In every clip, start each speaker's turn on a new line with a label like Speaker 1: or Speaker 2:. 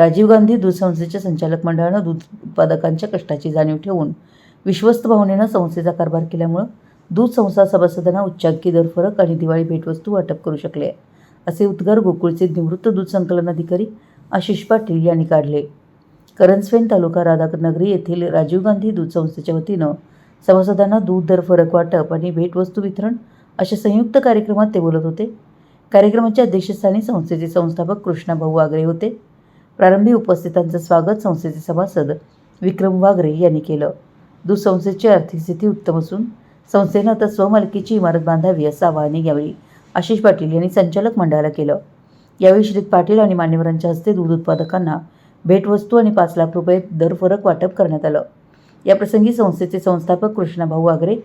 Speaker 1: राजीव गांधी दूध संस्थेच्या संचालक मंडळानं दूध उत्पादकांच्या कष्टाची जाणीव ठेवून विश्वस्त भावनेनं संस्थेचा कारभार केल्यामुळं दूध संस्था सभासदांना उच्चांकी दर फरक आणि दिवाळी भेटवस्तू वाटप करू शकले. असे उद्गार गोकुळचे निवृत्त दूध संकलन अधिकारी आशिष पाटील यांनी काढले. करंजफेन तालुका राधानगरी येथील राजीव गांधी दूध संस्थेच्या वतीनं सभासदांना दूध दर फरक वाटप आणि भेटवस्तू वितरण अशा संयुक्त कार्यक्रमात ते बोलत होते. कार्यक्रमाच्या अध्यक्षस्थानी संस्थेचे संस्थापक कृष्णाभाऊ आगरे होते. प्रारंभी उपस्थितांचं स्वागत संस्थेचे सभासद विक्रम वागरे यांनी केलं. दुसंस्थेची आर्थिक स्थिती उत्तम असून संस्थेनं आता स्वमालकीची इमारत बांधावी असं आवाहन यावेळी आशिष पाटील यांनी संचालक मंडळाला केलं. यावेळी श्रीत पाटील आणि मान्यवरांच्या हस्ते दूध उत्पादकांना भेटवस्तू आणि पाच लाख रुपये दर फरक वाटप करण्यात आलं. याप्रसंगी संस्थेचे संस्थापक कृष्णाभाऊ आगरे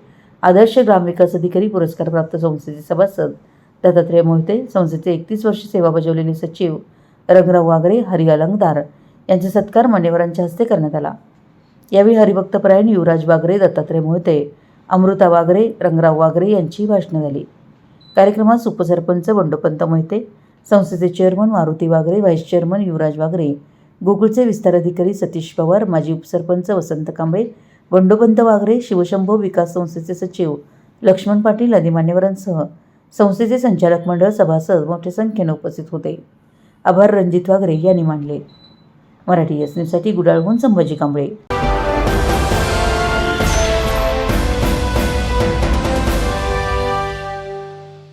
Speaker 1: आदर्श ग्रामविकास अधिकारी पुरस्कारप्राप्त संस्थेचे सभासद दत्तात्रय मोहिते संस्थेचे एकतीस वर्ष सेवा बजावलेले सचिव रंगराव वागरे हरी अलंगदार यांचा सत्कार मान्यवरांच्या हस्ते करण्यात आला. यावेळी हरिभक्तपरायण युवराज वागरे दत्तात्रय मोहिते अमृता वागरे रंगराव वागरे यांची भाषणं झाली. कार्यक्रमात उपसरपंच बंडोपंत मोहिते संस्थेचे chairman Maruti Wagre vice chairman Yuvraj Wagre गोकुळचे विस्तार अधिकारी सतीश पवार माजी उपसरपंच वसंत कांबळे बंडोपंत वागरे शिवशंभो विकास संस्थेचे सचिव लक्ष्मण पाटील आदी मान्यवरांसह संस्थेचे संचालक मंडळ सभासद मोठ्या संख्येनं उपस्थित होते. आभार रणजित वागरे यांनी मानले. मराठी एस न्यूजसाठी गुडाळहून संभाजी कांबळे.